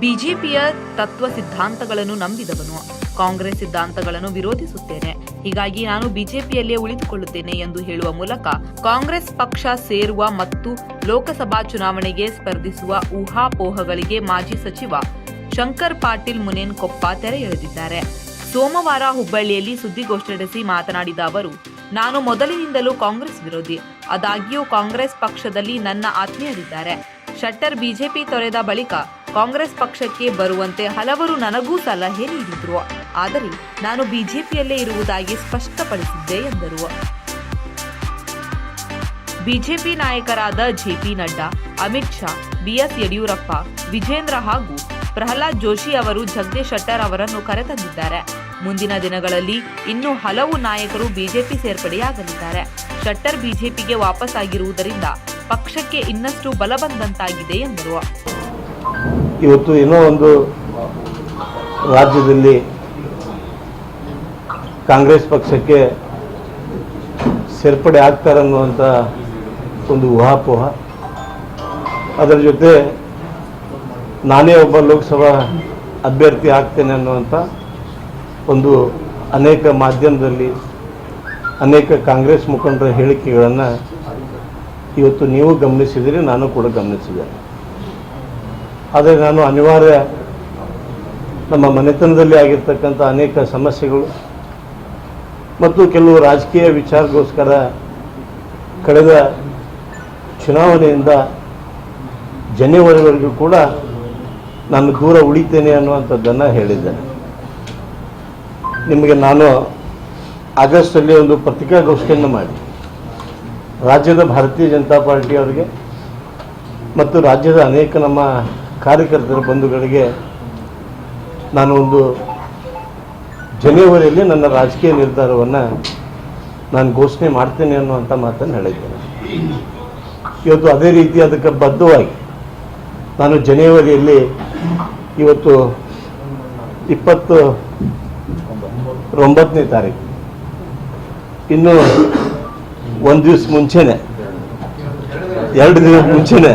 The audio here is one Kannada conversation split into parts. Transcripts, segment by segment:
ಬಿಜೆಪಿಯ ತತ್ವ ಸಿದ್ಧಾಂತಗಳನ್ನು ನಂಬಿದವನು. ಕಾಂಗ್ರೆಸ್ ಸಿದ್ಧಾಂತಗಳನ್ನು ವಿರೋಧಿಸುತ್ತೇನೆ. ಹೀಗಾಗಿ ನಾನು ಬಿಜೆಪಿಯಲ್ಲೇ ಉಳಿದುಕೊಳ್ಳುತ್ತೇನೆ ಎಂದು ಹೇಳುವ ಮೂಲಕ ಕಾಂಗ್ರೆಸ್ ಪಕ್ಷ ಸೇರುವ ಮತ್ತು ಲೋಕಸಭಾ ಚುನಾವಣೆಗೆ ಸ್ಪರ್ಧಿಸುವ ಊಹಾಪೋಹಗಳಿಗೆ ಮಾಜಿ ಸಚಿವ ಶಂಕರ್ ಪಾಟೀಲ್ ಮುನೇನ್ಕೊಪ್ಪ ತೆರೆ ಎಳೆದಿದ್ದಾರೆ ಸೋಮವಾರ ಹುಬ್ಬಳ್ಳಿಯಲ್ಲಿ ಸುದ್ದಿಗೋಷ್ಠಿ ನಡೆಸಿ ಮಾತನಾಡಿದ ಅವರು, ನಾನು ಮೊದಲಿನಿಂದಲೂ ಕಾಂಗ್ರೆಸ್ ವಿರೋಧಿ. ಆದಾಗ್ಯೂ ಕಾಂಗ್ರೆಸ್ ಪಕ್ಷದಲ್ಲಿ ನನ್ನ ಆತ್ಮೀಯರಿದ್ದಾರೆ. ಶಟ್ಟರ್ ಬಿಜೆಪಿ ತೊರೆದ ಬಳಿಕ ಕಾಂಗ್ರೆಸ್ ಪಕ್ಷಕ್ಕೆ ಬರುವಂತೆ ಹಲವರು ನನಗೂ ಸಲಹೆ ನೀಡಿದ್ರು. ಆದರೆ ನಾನು ಬಿಜೆಪಿಯಲ್ಲೇ ಇರುವುದಾಗಿ ಸ್ಪಷ್ಟಪಡಿಸಿದ್ದೆ ಎಂದರು. ಬಿಜೆಪಿ ನಾಯಕರಾದ ಜೆಪಿ ನಡ್ಡಾ, ಅಮಿತ್ ಶಾ ಬಿಎಸ್ ಯಡಿಯೂರಪ್ಪ, ವಿಜೇಂದ್ರ ಹಾಗೂ ಪ್ರಹ್ಲಾದ್ ಜೋಶಿ ಅವರು ಜಗದೀಶ್ ಶೆಟ್ಟರ್ ಅವರನ್ನು ಕರೆತಂದಿದ್ದಾರೆ. ಮುಂದಿನ ದಿನಗಳಲ್ಲಿ ಇನ್ನೂ ಹಲವು ನಾಯಕರು ಬಿಜೆಪಿ ಸೇರ್ಪಡೆಯಾಗಲಿದ್ದಾರೆ. ಶೆಟ್ಟರ್ ಬಿಜೆಪಿಗೆ ವಾಪಸ್ ಆಗಿರುವುದರಿಂದ ಪಕ್ಷಕ್ಕೆ ಇನ್ನಷ್ಟು ಬಲ ಬಂದಂತಾಗಿದೆ ಎಂದರು. ಇವತ್ತು ಏನೋ ಒಂದು ರಾಜ್ಯದಲ್ಲಿ ಕಾಂಗ್ರೆಸ್ ಪಕ್ಷಕ್ಕೆ ಸೇರ್ಪಡೆ ಆಗ್ತಾರೆ ಅನ್ನುವಂಥ ಒಂದು ಊಹಾಪೋಹ. ಅದರ ಜೊತೆ ನಾನೇ ಒಬ್ಬ ಲೋಕಸಭಾ ಅಭ್ಯರ್ಥಿ ಆಗ್ತೇನೆ ಅನ್ನುವಂಥ ಒಂದು ಅನೇಕ ಮಾಧ್ಯಮದಲ್ಲಿ ಅನೇಕ ಕಾಂಗ್ರೆಸ್ ಮುಖಂಡರ ಹೇಳಿಕೆಗಳನ್ನು ಇವತ್ತು ನೀವು ಗಮನಿಸಿದಿರಿ, ನಾನು ಕೂಡ ಗಮನಿಸಿದೆ. ಆದರೆ ನಾನು ಅನಿವಾರ್ಯ ನಮ್ಮ ಮನೆತನದಲ್ಲಿ ಆಗಿರ್ತಕ್ಕಂಥ ಅನೇಕ ಸಮಸ್ಯೆಗಳು ಮತ್ತು ಕೆಲವು ರಾಜಕೀಯ ವಿಚಾರಗೋಸ್ಕರ ಕಳೆದ ಚುನಾವಣೆಯಿಂದ ಜನವರಿವರೆಗೂ ಕೂಡ ನಾನು ದೂರ ಉಳಿತೇನೆ ಅನ್ನುವಂಥದ್ದನ್ನು ಹೇಳಿದ್ದೇನೆ. ನಿಮಗೆ ನಾನು ಆಗಸ್ಟಲ್ಲಿ ಒಂದು ಪತ್ರಿಕಾಗೋಷ್ಠಿಯನ್ನು ಮಾಡಿ, ರಾಜ್ಯದ ಭಾರತೀಯ ಜನತಾ ಪಾರ್ಟಿಯವರಿಗೆ ಮತ್ತು ರಾಜ್ಯದ ಅನೇಕ ನಮ್ಮ ಕಾರ್ಯಕರ್ತರ ಬಂಧುಗಳಿಗೆ ನಾನು ಒಂದು ಜನವರಿಯಲ್ಲಿ ನನ್ನ ರಾಜಕೀಯ ನಿರ್ಧಾರವನ್ನು ನಾನು ಘೋಷಣೆ ಮಾಡ್ತೇನೆ ಅನ್ನುವಂಥ ಮಾತನ್ನು ಹೇಳಿದ್ದೇನೆ. ಇವತ್ತು ಅದೇ ರೀತಿ ಅದಕ್ಕೆ ಬದ್ಧವಾಗಿ ನಾನು ಜನವರಿಯಲ್ಲಿ ಇವತ್ತು ಇಪ್ಪತ್ತು ಒಂಬತ್ತನೇ ತಾರೀಕು, ಇನ್ನು ಒಂದು ದಿವಸ ಮುಂಚೆನೆ, ಎರಡು ದಿನ ಮುಂಚೆನೆ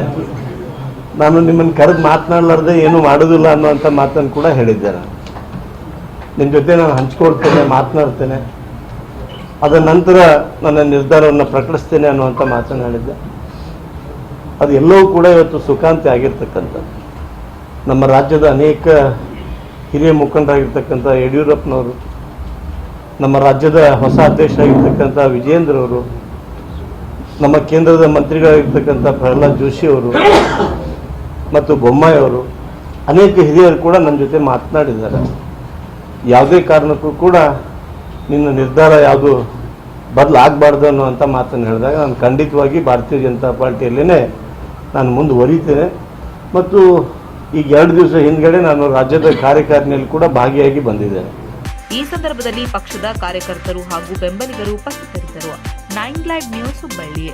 ನಾನು ನಿಮ್ಮನ್ನು ಕರೆದು ಮಾತನಾಡಲಾರ್ದೆ ಏನು ಮಾಡೋದಿಲ್ಲ ಅನ್ನುವಂಥ ಮಾತನ್ನು ಕೂಡ ಹೇಳಿದ್ದೆ ನಾನು ನಿಮ್ಮ ಜೊತೆ ನಾನು ಹಂಚ್ಕೊಳ್ತೇನೆ, ಮಾತನಾಡ್ತೇನೆ. ಅದರ ನಂತರ ನನ್ನ ನಿರ್ಧಾರವನ್ನು ಪ್ರಕಟಿಸ್ತೇನೆ ಅನ್ನುವಂಥ ಮಾತನ್ನು ಹೇಳಿದ್ದೆ. ಅದು ಎಲ್ಲವೂ ಕೂಡ ಇವತ್ತು ಸುಖಾಂತಿ ಆಗಿರ್ತಕ್ಕಂಥದ್ದು. ನಮ್ಮ ರಾಜ್ಯದ ಅನೇಕ ಹಿರಿಯ ಮುಖಂಡರಾಗಿರ್ತಕ್ಕಂಥ ಯಡಿಯೂರಪ್ಪನವರು, ನಮ್ಮ ರಾಜ್ಯದ ಹೊಸ ಅಧ್ಯಕ್ಷರಾಗಿರ್ತಕ್ಕಂಥ ವಿಜೇಂದ್ರ ಅವರು ನಮ್ಮ ಕೇಂದ್ರದ ಮಂತ್ರಿಗಳಾಗಿರ್ತಕ್ಕಂಥ ಪ್ರಹ್ಲಾದ್ ಜೋಶಿ ಅವರು ಮತ್ತು ಬೊಮ್ಮಾಯಿಯವರು ಅನೇಕ ಹಿರಿಯರು ಕೂಡ ನನ್ನ ಜೊತೆ ಮಾತನಾಡಿದ್ದಾರೆ. ಯಾವುದೇ ಕಾರಣಕ್ಕೂ ಕೂಡ ನಿನ್ನ ನಿರ್ಧಾರ ಯಾವುದು ಬದಲಾಗಬಾರ್ದು ಅನ್ನುವಂಥ ಮಾತನ್ನು ಹೇಳಿದಾಗ ನಾನು ಖಂಡಿತವಾಗಿ ಭಾರತೀಯ ಜನತಾ ಪಾರ್ಟಿಯಲ್ಲೇ ನಾನು ಮುಂದುವರಿತೇನೆ ಮತ್ತು ಈಗ ಎರಡು ದಿವಸ ಹಿಂದ್ಗಡೆ ನಾನು ರಾಜ್ಯದ ಕಾರ್ಯಕಾರಿಣಿಯಲ್ಲಿ ಕೂಡ ಭಾಗಿಯಾಗಿ ಬಂದಿದ್ದೇನೆ. ಈ ಸಂದರ್ಭದಲ್ಲಿ ಪಕ್ಷದ ಕಾರ್ಯಕರ್ತರು ಹಾಗೂ ಬೆಂಬಲಿಗರು ಉಪಸ್ಥಿತರಿದ್ದರು. Nine land news Hubballi.